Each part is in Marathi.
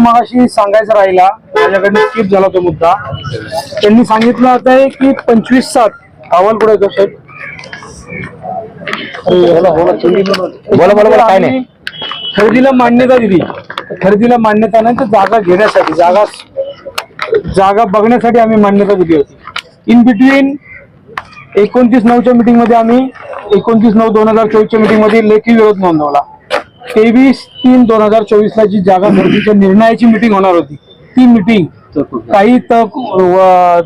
मगाशी सांगायचा राहिला माझ्याकडनं स्किप झाला तो मुद्दा. त्यांनी सांगितलं आता आहे की पंचवीस सात अहवाल येतो साहेब? बोला बोला बोला काय नाही. खरेदीला मान्यता दिली. खरेदीला मान्यता नाही तर जागा घेण्यासाठी जागा जागा बघण्यासाठी आम्ही मान्यता दिली होती. इन बिटवीन एकोणतीस नऊच्या मीटिंगमध्ये आम्ही एकोणतीस नऊ दोन हजार चोवीसच्या मीटिंगमध्ये लेखी विरोध नोंदवला. तेवीस तीन दोन हजार चोवीस ला जी जागा खरेदीच्या निर्णयाची मीटिंग होणार होती ती मीटिंग काही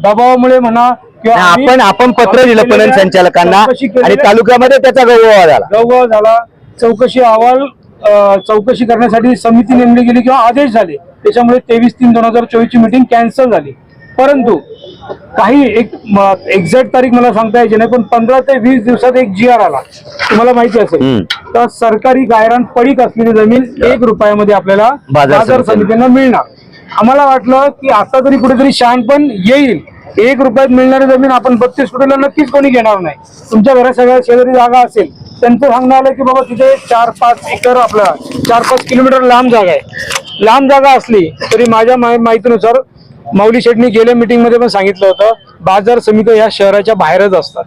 दबावामुळे म्हणा किंवा आपण आपण पत्र दिलं पणन संचालकांना आणि तालुक्यामध्ये त्याचा गौरव झाला. गौरव झाला. चौकशी अहवाल चौकशी करण्यासाठी समिती नेमली गेली किंवा आदेश झाले. त्याच्यामुळे तेवीस तीन दोन हजार चोवीस ची मीटिंग कॅन्सल झाली. परंतु काही एक एक्झॅक्ट तारीख मला सांगता यायची नाही पण पंधरा ते वीस दिवसात एक जी आर आला. तुम्हाला माहिती असेल. तर सरकारी गायरान पडीक असलेली जमीन एक रुपयामध्ये आपल्याला बाजार. समितींना मिळणार. आम्हाला वाटलं की आता तरी कुठेतरी शहाणपण येईल. एक रुपयात मिळणारी जमीन आपण बत्तीस कोटीला नक्कीच कोणी घेणार नाही. तुमच्या घरात सगळ्या शेजारी जागा असेल त्यांचं सांगणं आलं की बाबा तिथे चार पाच एकर आपला चार पाच किलोमीटर लांब जागा आहे. लांब जागा असली तरी माझ्या माहितीनुसार माऊली शेटनी गेल्या मीटिंगमध्ये पण सांगितलं होतं बाजार समिती या शहराच्या बाहेरच असतात.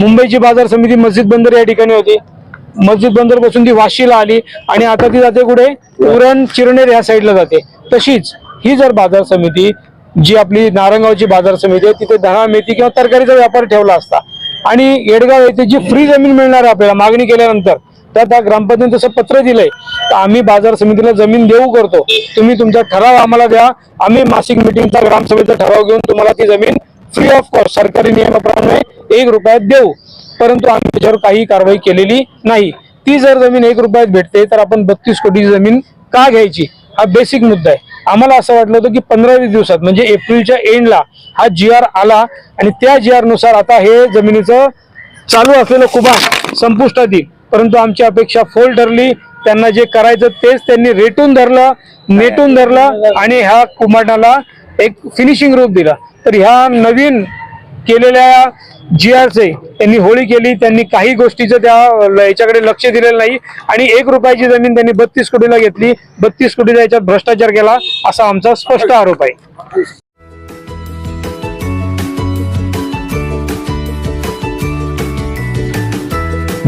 मुंबईची बाजार समिती मस्जिद बंदर या ठिकाणी होती. मस्जिद बंदरपासून ती वाशीला आली आणि आता ती जाते कुठे? उरण चिरनेर या साईडला जाते. तशीच ही जर बाजार समिती जी आपली नारंगावची बाजार समिती आहे तिथे दहा मेथी किंवा तरकारीचा व्यापार ठेवला असता. आणि येडगाव येथे जी फ्री जमीन मिळणार आहे आपल्याला मागणी केल्यानंतर त्या त्या ग्रामपंचायत तसं पत्र दिलंय तर आम्ही बाजार समितीला जमीन देऊ करतो. तुम्ही तुमचा ठराव आम्हाला द्या. आम्ही मासिक मिटिंगचा ग्रामसभेचा ठराव घेऊन तुम्हाला ती जमीन फ्री ऑफ कॉस्ट सरकारी नियमाप्रमाणे एक रुपयात देऊ. परंतु आम्ही त्याच्यावर काही कारवाई केलेली नाही. ती जर जमीन एक रुपयात भेटते तर आपण बत्तीस कोटी जमीन का घ्यायची? हा बेसिक मुद्दा आहे. आम्हाला असं वाटलं होतं की पंधरा वीस दिवसात म्हणजे एप्रिलच्या एंडला हा जी आर आला आणि त्या जी आरनुसार आता हे जमिनीचं चालू असलेलं कुभा संपुष्टात येईल. परंतु आमची अपेक्षा फोल ठरली. त्यांना जे करायचं तेच त्यांनी रेटून धरलं नेटून धरलं आणि ह्या कुंभांडाला एक फिनिशिंग रूप दिलं. तर ह्या नवीन केलेल्या जी आरचे त्यांनी होळी केली. त्यांनी काही गोष्टीचं त्या याच्याकडे लक्ष दिलेलं नाही. आणि एक रुपयाची जमीन त्यांनी बत्तीस कोटीला घेतली. बत्तीस कोटीचा याच्यात भ्रष्टाचार केला असा आमचा स्पष्ट आरोप आहे.